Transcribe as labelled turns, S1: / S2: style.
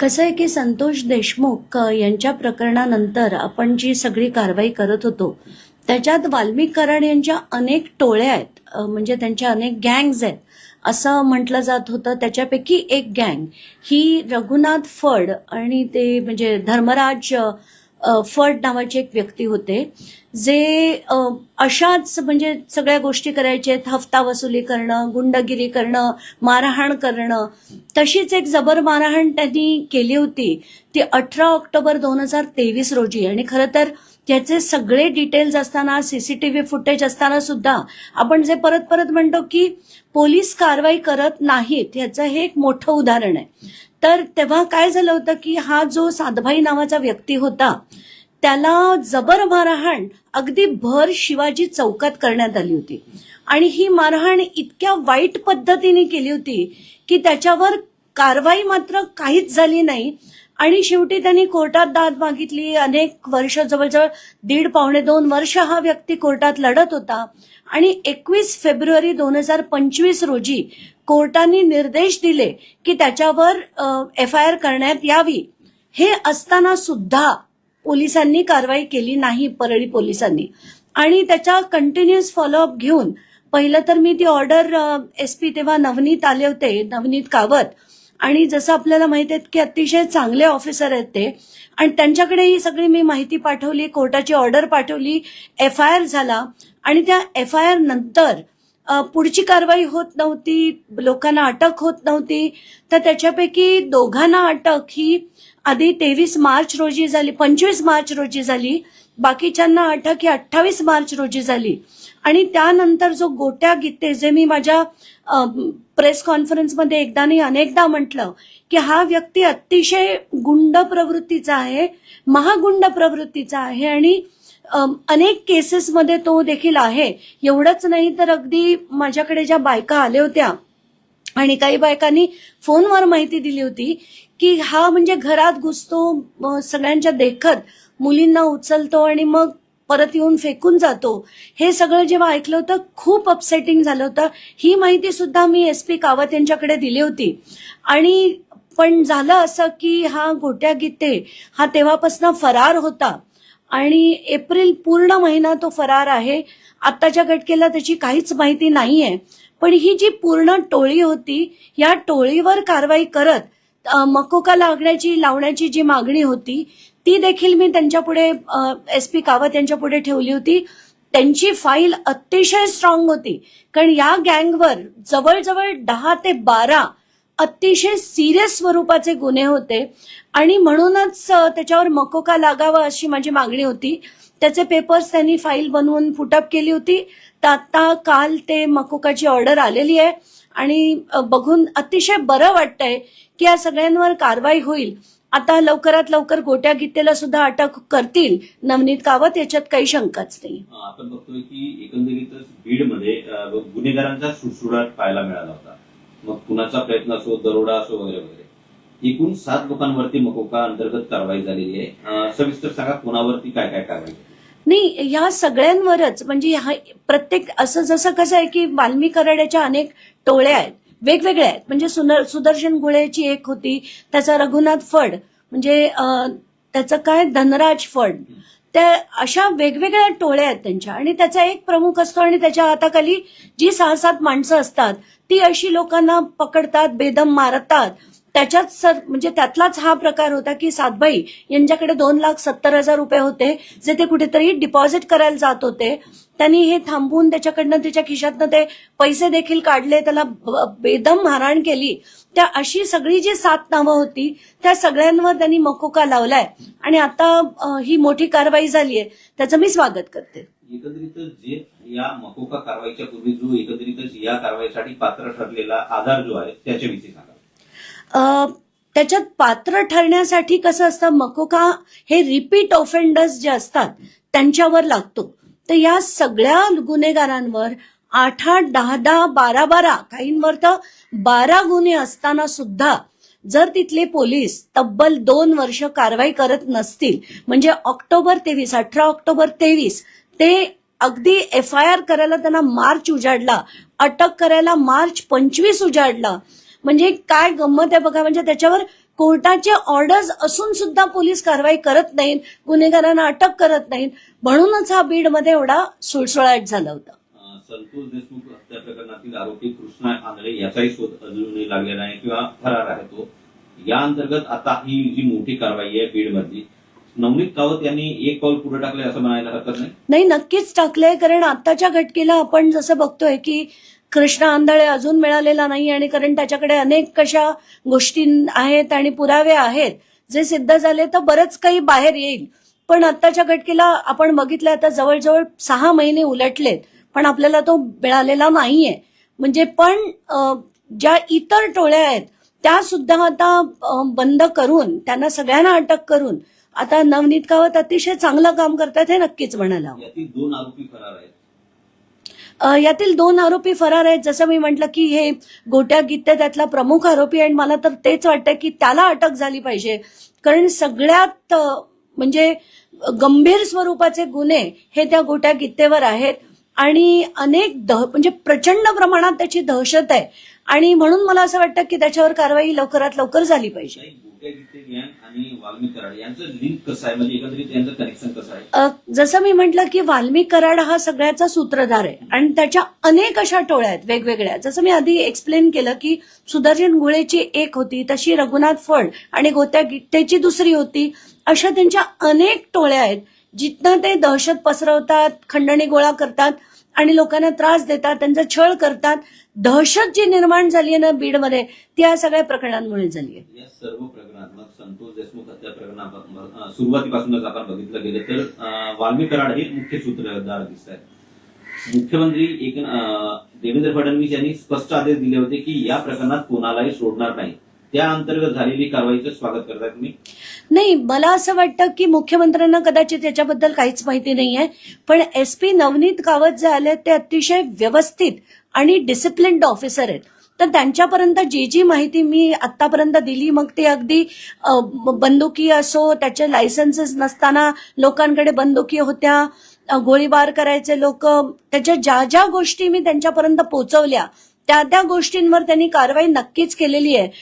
S1: कसं आहे की संतोष देशमुख यांच्या प्रकरणानंतर आपण जी सगळी कारवाई करत होतो त्याच्यात वाल्मिक कराड यांच्या अनेक टोळ्या आहेत म्हणजे त्यांच्या अनेक गँग्ज आहेत. असं म्हटलं जात होतं त्याच्यापैकी एक गँग ही रघुनाथ फड आणि ते म्हणजे धर्मराज अ, फड नावाचे एक व्यक्ती होते जे अशाच म्हणजे सगळ्या गोष्टी करायचे हफ्ता वसुली करणं गुंडगिरी करणं मारहाण करणं. तशीच एक जबर मारहाण त्यांनी केली होती ती अठरा ऑक्टोबर दोन हजार तेवीस रोजी. आणि खरं तर त्याचे सगळे डिटेल्स असताना सीसीटीव्ही फुटेज असताना सुद्धा आपण जे परत परत म्हणतो की पोलीस कारवाई करत नाहीत याचं हे एक मोठं उदाहरण आहे. तर तेव्हा काय झालं होतं की हा जो सातभाई नावाचा व्यक्ती होता त्याला जबर मारहाण अगदी भर शिवाजी चौकात करण्यात आली होती. आणि ही मारहाण इतक्या वाईट पद्धतीने केली होती की त्याच्यावर कारवाई मात्र काहीच झाली नाही. आणि शेवटी त्यांनी कोर्टात दाद मागितली. अनेक वर्ष जवळजवळ दीड पावणे दोन वर्ष हा व्यक्ती कोर्टात लढत होता. आणि एकवीस फेब्रुवारी दोन हजार पंचवीस रोजी कोर्टाने निर्देश दिले की त्याच्यावर एफ आय आर करण्यात यावी. हे असताना सुद्धा पोलिसांनी कारवाई केली नाही परळी पोलिसांनी. आणि त्याचा कंटिन्युअस फॉलोअप घेऊन पहिलं तर मी ती ऑर्डर एस पी तेव्हा नवनीत आले होते नवनीत कावत. आणि जसं आपल्याला माहिती आहे की अतिशय चांगले ऑफिसर आहेत ते. आणि त्यांच्याकडे ही सगळी मी माहिती पाठवली कोर्टाची ऑर्डर पाठवली एफ आय आर झाला. आणि त्या एफ आय आर नंतर पुढची कारवाई होत नव्हती लोकांना अटक होत नव्हती. तर त्याच्यापैकी दोघांना अटक ही आधी तेवीस मार्च रोजी झाली पंचवीस मार्च रोजी झाली. बाकीच्यांना अटक ही अठ्ठावीस मार्च रोजी झाली. आणि त्यानंतर जो गोट्या गीते जे मी माझ्या प्रेस कॉन्फरन्समध्ये एकदा नाही अनेकदा म्हटलं की हा व्यक्ती अतिशय गुंड प्रवृत्तीचा आहे महागुंड प्रवृत्तीचा आहे आणि अनेक केसेसमध्ये तो देखील आहे. एवढंच नाही तर अगदी माझ्याकडे ज्या बायका आल्या होत्या आणि काही बायकांनी फोनवर माहिती दिली होती की हा म्हणजे घरात घुसतो सगळ्यांच्या देखत मुलींना उचलतो आणि मग परत येऊन फेकून जातो. हे सगळं जेव्हा ऐकलं होतं खूप अपसेटिंग झालं होतं. ही माहिती सुद्धा मी एस पी कावत यांच्याकडे दिली होती. आणि पण झालं असं की हा गोट्या गीते हा तेव्हापासून फरार होता. आणि एप्रिल पूर्ण महिना तो फरार आहे. आत्ताच्या घटकेला त्याची काहीच माहिती नाहीये. पण ही जी पूर्ण टोळी होती या टोळीवर कारवाई करत मकोका लागण्याची लावण्याची जी मागणी होती ती देखील मी त्यांच्या पुढे एस पी कावत यांच्या पुढे ठेवली होती. त्यांची फाईल अतिशय स्ट्रॉंग होती. कारण या गँगवर जवळजवळ दहा ते बारा अतिशय सिरियस स्वरूपाचे गुन्हे होते. आणि म्हणूनच त्याच्यावर मकोका लागावा अशी माझी मागणी होती. त्याचे पेपर्स त्यांनी फाईल बनवून फुटअप केली होती. तर आता काल ते मकोकाची ऑर्डर आलेली आहे. आणि बघून अतिशय बरं वाटतंय की या सगळ्यांवर कारवाई होईल. आता लवकरात लवकर गोट्या गीतेला सुद्धा अटक करतील. नवनीत कावत याच्यात काही शंकाच नाही.
S2: आपण बघतोय की एकंदरीतच बीडमध्ये गुन्हेगारांचा सुटसुडाट पाहायला मिळाला होता. मग कुणाचा प्रयत्न असो दरोडा असो वगैरे वगैरे. एकूण सात लोकांवरती मकोका अंतर्गत कारवाई झालेली आहे. सविस्तर सांगा कोणावरती काय काय कारवाई?
S1: नाही या सगळ्यांवरच म्हणजे हा प्रत्येक असं जसं कसं आहे की वाल्मिक कराड्याच्या अनेक टोळ्या आहेत. वेगवेगळ्या आहेत. म्हणजे सुनर- सुदर्शन गुळेची एक होती त्याचा रघुनाथ फड म्हणजे त्याचं काय? धनराज फड. त्या अशा वेगवेगळ्या टोळ्या आहेत त्यांच्या. आणि त्याचा एक प्रमुख असतो आणि त्याच्या हाताखाली जी सहा सात माणसं असतात ती अशी लोकांना पकडतात बेदम मारतात. त्याच्यात सर म्हणजे त्यातलाच हा प्रकार होता की सातबाई यांच्याकडे दोन लाख सत्तर हजार रुपये होते जे ते कुठेतरी डिपॉझिट करायला जात होते. त्यांनी हे थांबवून त्याच्याकडनं त्याच्या खिशातनं ते पैसे देखील काढले त्याला बेदम मारहाण केली. त्या अशी सगळी जी सात नावं होती त्या सगळ्यांवर त्यांनी मकोका लावलाय. आणि आता ही मोठी कारवाई झाली आहे. त्याचं मी स्वागत करते.
S2: एकंदरीतच जे या मकोका कारवाईच्या पूर्वी जो एकंदरीतच या कारवाईसाठी पात्र ठरलेला आधार जो आहे त्याच्याविषयी सांगा.
S1: त्याच्यात पात्र ठरण्यासाठी कसं असतं मकोका हे रिपीट ऑफेंडर्स जे असतात त्यांच्यावर लागतो. तर या सगळ्या गुन्हेगारांवर आठ आठ दहा दहा बारा बारा काहींवर तर बारा गुन्हे असताना सुद्धा जर तिथले पोलीस तब्बल दोन वर्ष कारवाई करत नसतील म्हणजे ऑक्टोबर तेवीस अठरा ऑक्टोबर तेवीस ते अगदी एफ आय आर करायला त्यांना मार्च उजाडला अटक करायला मार्च पंचवीस उजाडला म्हणजे काय गंमत आहे बघा म्हणजे त्याच्यावर कोर्टाचे ऑर्डर्स असून सुद्धा पोलीस कारवाई करत नाहीत गुन्हेगारांना अटक करत नाहीत. म्हणूनच हा बीडमध्ये एवढा सुळसुळाट झाला होता.
S2: संतोष देशमुख हत्या प्रकरणातील आरोपी कृष्णा आंधळे याचाही शोध अजूनही लागलेला नाही किंवा फरार आहे तो. या अंतर्गत आता ही जी मोठी कारवाई आहे बीडमधली नवनीत कावत यांनी एक पाऊल पुढे टाकले असं म्हणायला हरकत नाही?
S1: नाही नक्कीच टाकलंय कारण आत्ताच्या घटकेला आपण जसं बघतोय की कृष्ण आंधळे अजून मिळालेला नाही आणि कारण त्याच्याकडे अनेक कशा गोष्टी आहेत आणि पुरावे आहेत. जे सिद्ध झाले तर बरंच काही बाहेर येईल. पण आत्ताच्या घटकेला आपण बघितलं आता जवळजवळ सहा महिने उलटलेत. पण आपल्याला तो मिळालेला नाहीये. म्हणजे पण ज्या इतर टोळ्या आहेत त्या सुद्धा आता बंद करून त्यांना सगळ्यांना अटक करून आता नवनीत कावत अतिशय चांगलं काम करतात हे नक्कीच म्हणायला
S2: दोन आरोपी फरार आहेत.
S1: यातील दोन आरोपी फरार आहेत. जसं मी म्हटलं की हे गोट्या गीते त्यातला प्रमुख आरोपी आहे आणि मला तर तेच वाटतं की त्याला अटक झाली पाहिजे. कारण सगळ्यात म्हणजे गंभीर स्वरूपाचे गुन्हे हे त्या गोट्या गीतेवर आहेत. आणि अनेक दह म्हणजे प्रचंड प्रमाणात त्याची दहशत आहे. आणि म्हणून मला असं वाटतं की त्याच्यावर कारवाई लवकरात लवकर झाली पाहिजे. जसं मी म्हटलं की वाल्मिक कराड हा सगळ्याचा सूत्रधार आहे आणि त्याच्या अनेक अशा टोळ्या आहेत वेगवेगळ्या. जसं मी आधी एक्सप्लेन केलं की सुदर्शन घुळेची एक होती तशी रघुनाथ फड आणि गोत्या गिट्टेची दुसरी होती अशा त्यांच्या अनेक टोळ्या आहेत जिथनं ते दहशत पसरवतात खंडणी गोळा करतात. आणि लोकांना त्रास देतात त्यांचा छळ करतात. दहशत जी निर्माण झाली आहे ना बीडमध्ये ती या सगळ्या प्रकरणांमुळे झाली आहे.
S2: या सर्व प्रकरणात मग संतोष देशमुख हत्या प्रकरणात सुरुवातीपासूनच आपण बघितलं गेलं तर अं, कराड हे मुख्य सूत्रधार दिसत आहेत. मुख्यमंत्री एक देवेंद्र फडणवीस यांनी स्पष्ट आदेश दिले होते की या प्रकरणात कोणालाही सोडणार नाही. त्या अंतर्गत झालेली कारवाईचं स्वागत करताय तुम्ही?
S1: नाही मला असं वाटतं की मुख्यमंत्र्यांना कदाचित याच्याबद्दल काहीच माहिती नाही आहे पण एस पी नवनीत कावत जे आले ते अतिशय व्यवस्थित आणि डिसिप्लिन्ड ऑफिसर आहेत. तर त्यांच्यापर्यंत जी जी माहिती मी आतापर्यंत दिली मग ती अगदी अ, बंदुकी असो त्याचे लायसन्सेस नसताना लोकांकडे बंदुकी होत्या अ, गोळीबार करायचे लोक त्याच्या ज्या ज्या गोष्टी मी त्यांच्यापर्यंत पोहोचवल्या त्या त्या गोष्टींवर त्यांनी कारवाई नक्कीच केलेली आहे.